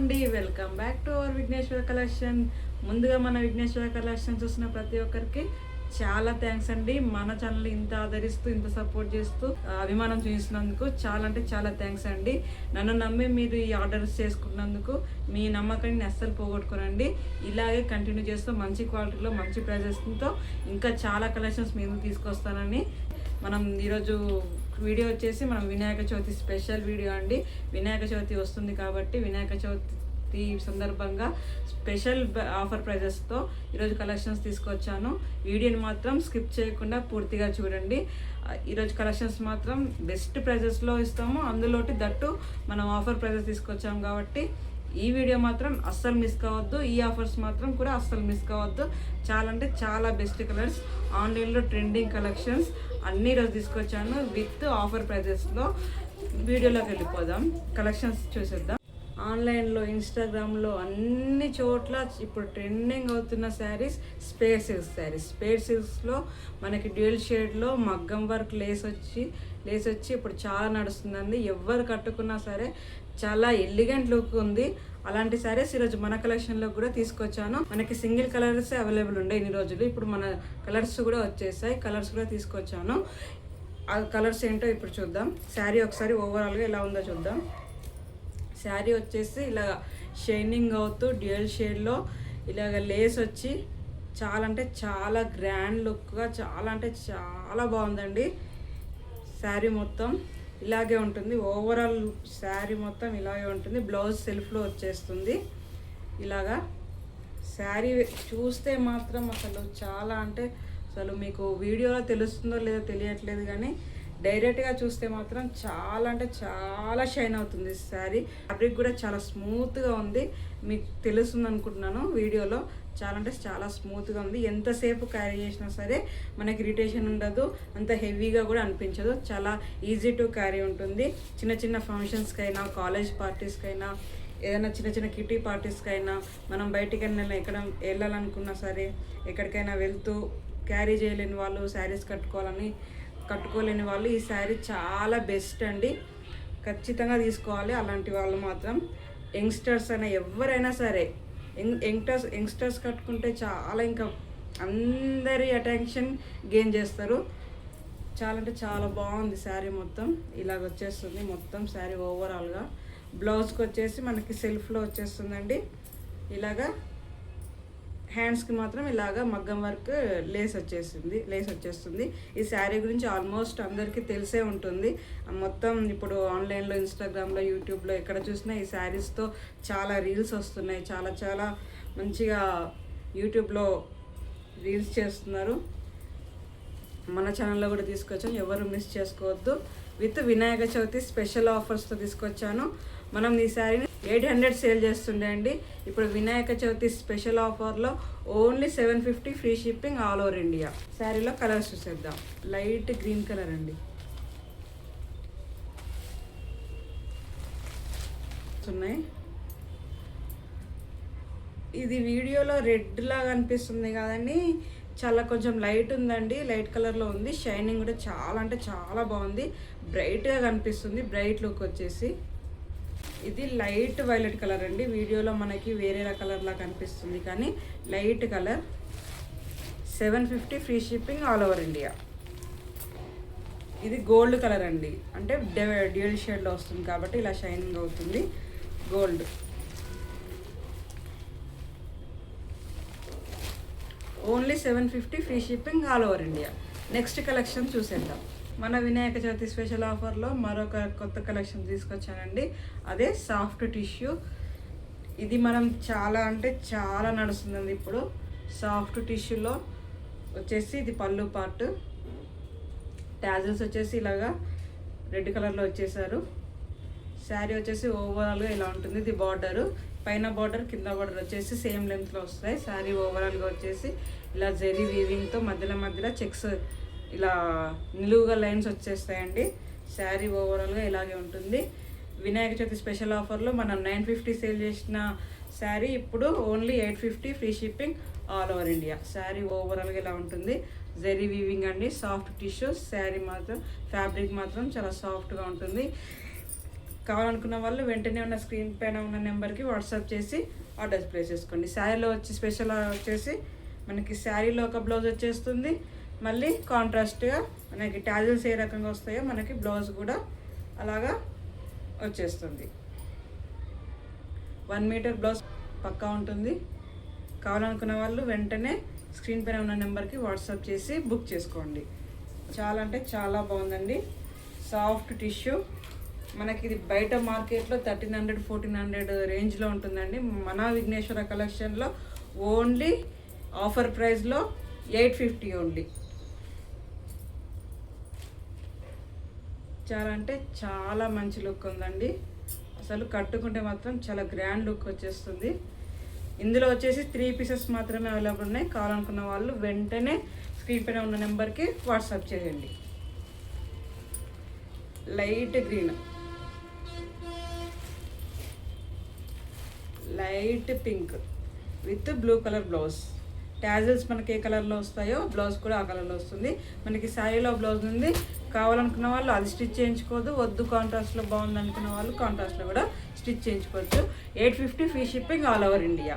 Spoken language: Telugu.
అండి. Welcome back to our Vighneshwara collection ముందుగా మన విఘ్నేశ్వర కలెక్షన్ చూసిన ప్రతి ఒక్కరికి చాలా థ్యాంక్స్ అండి. మన ఛానల్ ఇంత ఆదరిస్తూ ఇంత సపోర్ట్ చేస్తూ అభిమానం చూపిస్తున్నందుకు చాలా అంటే చాలా థ్యాంక్స్ అండి. నన్ను నమ్మి మీరు ఈ ఆర్డర్స్ చేసుకున్నందుకు మీ నమ్మకాన్ని అస్సలు పోగొట్టుకోనండి ఇలాగే కంటిన్యూ చేస్తూ మంచి క్వాలిటీలో మంచి ప్రైజెస్తో ఇంకా చాలా కలెక్షన్స్ మేము తీసుకొస్తానని మనం ఈరోజు వీడియో వచ్చేసి మనం వినాయక చవితి స్పెషల్ వీడియో అండి. వినాయక చవితి వస్తుంది కాబట్టి వినాయక చవితి సందర్భంగా స్పెషల్ ఆఫర్ ప్రైజెస్తో ఈరోజు కలెక్షన్స్ తీసుకొచ్చాను. వీడియోని మాత్రం స్కిప్ చేయకుండా పూర్తిగా చూడండి. ఈరోజు కలెక్షన్స్ మాత్రం బెస్ట్ ప్రైజెస్లో ఇస్తాము. అందులోటి దట్టు మనం ఆఫర్ ప్రైజెస్ తీసుకొచ్చాము కాబట్టి ఈ వీడియో మాత్రం అస్సలు మిస్ కావద్దు. ఈ ఆఫర్స్ మాత్రం కూడా అస్సలు మిస్ కావద్దు. చాలా అంటే చాలా బెస్ట్ కలర్స్ ఆన్లైన్లో ట్రెండింగ్ కలెక్షన్స్ అన్ని రోజు తీసుకొచ్చాను. విత్ ఆఫర్ ప్రైజెస్లో వీడియోలోకి వెళ్ళిపోదాం. కలెక్షన్స్ చూసేద్దాం. ఆన్లైన్లో ఇన్స్టాగ్రామ్లో అన్ని చోట్ల ఇప్పుడు ట్రెండింగ్ అవుతున్న saris spare silks saris. Spare సిల్క్స్లో మనకి డ్యూయల్ షేడ్లో మగ్గం వర్క్ లేస్ వచ్చి లేస్ వచ్చి ఇప్పుడు చాలా నడుస్తుందండి. ఎవరు కట్టుకున్నా సరే చాలా ఎలిగెంట్ లుక్ ఉంది. అలాంటి శారీస్ ఈరోజు మన కలెక్షన్లో కూడా తీసుకొచ్చాను. మనకి సింగిల్ కలర్స్ అవైలబుల్ ఉండే ఇన్ని రోజులు. ఇప్పుడు మన కలర్స్ కూడా వచ్చేసాయి. కలర్స్ కూడా తీసుకొచ్చాను. ఆ కలర్స్ ఏంటో ఇప్పుడు చూద్దాం. శారీ ఒకసారి ఓవరాల్గా ఎలా ఉందో చూద్దాం. శారీ వచ్చేసి ఇలాగ షైనింగ్ అవుతూ డ్యూయల్ షేడ్లో ఇలాగ లేస్ వచ్చి చాలా అంటే చాలా గ్రాండ్ లుక్గా చాలా అంటే చాలా బాగుందండి. శారీ మొత్తం ఇలాగే ఉంటుంది. ఓవరాల్ శారీ మొత్తం ఇలాగే ఉంటుంది. బ్లౌజ్ సెల్ఫ్లో వచ్చేస్తుంది. ఇలాగా శారీ చూస్తే మాత్రం అసలు చాలా అంటే అసలు మీకు వీడియోలో తెలుస్తుందో లేదో తెలియట్లేదు కానీ డైరెక్ట్గా చూస్తే మాత్రం చాలా అంటే చాలా షైన్ అవుతుంది శారీ. ఫ్యాబ్రిక్ కూడా చాలా స్మూత్గా ఉంది. మీకు తెలుస్తుంది అనుకుంటున్నాను వీడియోలో. చాలా అంటే చాలా స్మూత్గా ఉంది. ఎంతసేపు క్యారీ చేసినా సరే మనకి ఇరిటేషన్ ఉండదు. అంత హెవీగా కూడా అనిపించదు. చాలా ఈజీ టు క్యారీ ఉంటుంది. చిన్న చిన్న ఫంక్షన్స్కైనా కాలేజ్ పార్టీస్కైనా ఏదైనా చిన్న చిన్న కిటీ పార్టీస్కైనా మనం బయటికి వెళ్ళిన ఎక్కడ వెళ్ళాలనుకున్నా సరే ఎక్కడికైనా వెళ్తూ క్యారీ చేయలేని వాళ్ళు శారీస్ కట్టుకోవాలని కట్టుకోలేని వాళ్ళు ఈ శారీ చాలా బెస్ట్ అండి. ఖచ్చితంగా తీసుకోవాలి. అలాంటి వాళ్ళు మాత్రం యంగ్స్టర్స్ అయినా ఎవరైనా సరే యంగ్ యంగ్స్టర్స్ యంగ్స్టర్స్ కట్టుకుంటే చాలా ఇంకా అందరి అటెన్షన్ గెయిన్ చేస్తారు. చాలా అంటే చాలా బాగుంది శారీ మొత్తం. ఇలాగ వచ్చేస్తుంది మొత్తం శారీ ఓవరాల్గా బ్లౌజ్కి వచ్చేసి మనకి సెల్ఫ్లో వచ్చేస్తుందండి. ఇలాగా హ్యాండ్స్కి మాత్రం ఇలాగా మగ్గం వర్క్ లేస్ వచ్చేసింది లేస్ వచ్చేస్తుంది. ఈ శారీ గురించి ఆల్మోస్ట్ అందరికీ తెలిసే ఉంటుంది. మొత్తం ఇప్పుడు ఆన్లైన్లో ఇన్స్టాగ్రామ్లో యూట్యూబ్లో ఎక్కడ చూసినా ఈ శారీస్తో చాలా రీల్స్ వస్తున్నాయి. చాలా చాలా మంచిగా యూట్యూబ్లో రీల్స్ చేస్తున్నారు. మన ఛానల్లో కూడా తీసుకొచ్చాం. ఎవరు మిస్ చేసుకోవద్దు. విత్ వినాయక చవితి స్పెషల్ ఆఫర్స్తో తీసుకొచ్చాను. మనం ఈ శారీని ఎయిట్ హండ్రెడ్ సేల్ చేస్తుండే అండి. ఇప్పుడు వినాయక చవితి స్పెషల్ ఆఫర్లో only seven fifty free shipping all over India శారీలో కలర్స్ చూసేద్దాం. లైట్ గ్రీన్ కలర్ అండి. ఉన్నాయి ఇది వీడియోలో రెడ్ లాగా అనిపిస్తుంది కదండి. చాలా కొంచెం లైట్ ఉందండి లైట్ కలర్లో ఉంది. షైనింగ్ కూడా చాలా అంటే చాలా బాగుంది. బ్రైట్గా కనిపిస్తుంది బ్రైట్ లుక్ వచ్చేసి. ఇది లైట్ వైలెట్ కలర్ అండి. వీడియోలో మనకి వేరే కలర్లా కనిపిస్తుంది కానీ light colour. Seven fifty free shipping all over India. ఇది గోల్డ్ కలర్ అండి. అంటే డ్యూయల్ షేడ్లో వస్తుంది కాబట్టి ఇలా షైనింగ్ అవుతుంది. Gold. Only seven fifty free shipping all over India. Next collection చూసేద్దాం. మన వినాయక చవితి స్పెషల్ ఆఫర్లో మరొక కొత్త కలెక్షన్ తీసుకొచ్చానండి. అదే సాఫ్ట్ టిష్యూ ఇది మనం చాలా అంటే చాలా నడుస్తుందండి ఇప్పుడు. సాఫ్ట్ టిష్యూలో వచ్చేసి ఇది పళ్ళు పార్ట్ ట్యాజిల్స్ వచ్చేసి ఇలాగా రెడ్ కలర్లో వచ్చేసారు. శారీ వచ్చేసి ఓవరాల్గా ఇలా ఉంటుంది. ఇది బార్డరు పైన బార్డర్ కింద బార్డర్ వచ్చేసి సేమ్ లెంత్లో వస్తాయి. శారీ ఓవరాల్గా వచ్చేసి ఇలా జెరీ వీవింగ్తో మధ్యలో మధ్యలో చెక్స్ ఇలా నిలువుగా లైన్స్ వచ్చేస్తాయండి. శారీ ఓవరాల్గా ఇలాగే ఉంటుంది. వినాయక చవితి స్పెషల్ ఆఫర్లో మనం నైన్ ఫిఫ్టీ సేల్ చేసిన శారీ ఇప్పుడు only eight fifty free shipping all over India sari ఓవరాల్గా ఇలా ఉంటుంది. జెరీ వీవింగ్ అండి సాఫ్ట్ టిష్యూ శారీ మాత్రం ఫ్యాబ్రిక్ మాత్రం చాలా సాఫ్ట్గా ఉంటుంది. కావాలనుకున్న వాళ్ళు వెంటనే ఉన్న స్క్రీన్ పైన ఉన్న నెంబర్కి వాట్సాప్ చేసి ఆర్డర్స్ ప్లేస్ చేసుకోండి. శారీలో వచ్చి స్పెషల్ వచ్చేసి మనకి శారీలో ఒక బ్లౌజ్ వచ్చేస్తుంది. మళ్ళీ కాంట్రాస్ట్గా మనకి టాజిల్స్ ఏ రకంగా వస్తాయో మనకి బ్లౌజ్ కూడా అలాగా వచ్చేస్తుంది. వన్ మీటర్ బ్లౌజ్ పక్కా ఉంటుంది. కావాలనుకున్న వాళ్ళు వెంటనే స్క్రీన్ పైన ఉన్న నెంబర్కి వాట్సాప్ చేసి బుక్ చేసుకోండి. చాలా అంటే చాలా బాగుందండి. సాఫ్ట్ టిష్యూ మనకి ఇది బయట మార్కెట్లో థర్టీన్ హండ్రెడ్ ఫోర్టీన్ హండ్రెడ్ రేంజ్లో ఉంటుందండి. మన విఘ్నేశ్వర కలెక్షన్లో ఓన్లీ ఆఫర్ ప్రైస్లో ఎయిట్ ఫిఫ్టీ ఓన్లీ. చాలా అంటే చాలా మంచి లుక్ ఉందండి. అసలు కట్టుకుంటే మాత్రం చాలా గ్రాండ్ లుక్ వచ్చేస్తుంది. ఇందులో వచ్చేసి త్రీ పీసెస్ మాత్రమే అవైలబుల్ ఉన్నాయి. కావాలనుకున్న వాళ్ళు వెంటనే స్క్రీన్ పైన ఉన్న నెంబర్కి వాట్సాప్ చేయండి. Light green. Light pink with blue colour blouse. Tassels మనకి ఏ కలర్లో వస్తాయో బ్లౌజ్ కూడా ఆ కలర్లో వస్తుంది. మనకి శారీలో బ్లౌజ్ ఉంది. కావాలనుకున్న వాళ్ళు అది స్టిచ్ చేయించుకోవద్దు. వద్దు కాంట్రాస్ట్లో బాగుంది అనుకున్న వాళ్ళు కాంట్రాస్ట్లో కూడా స్టిచ్ చేయించుకోవచ్చు. Eight fifty free shipping all over India.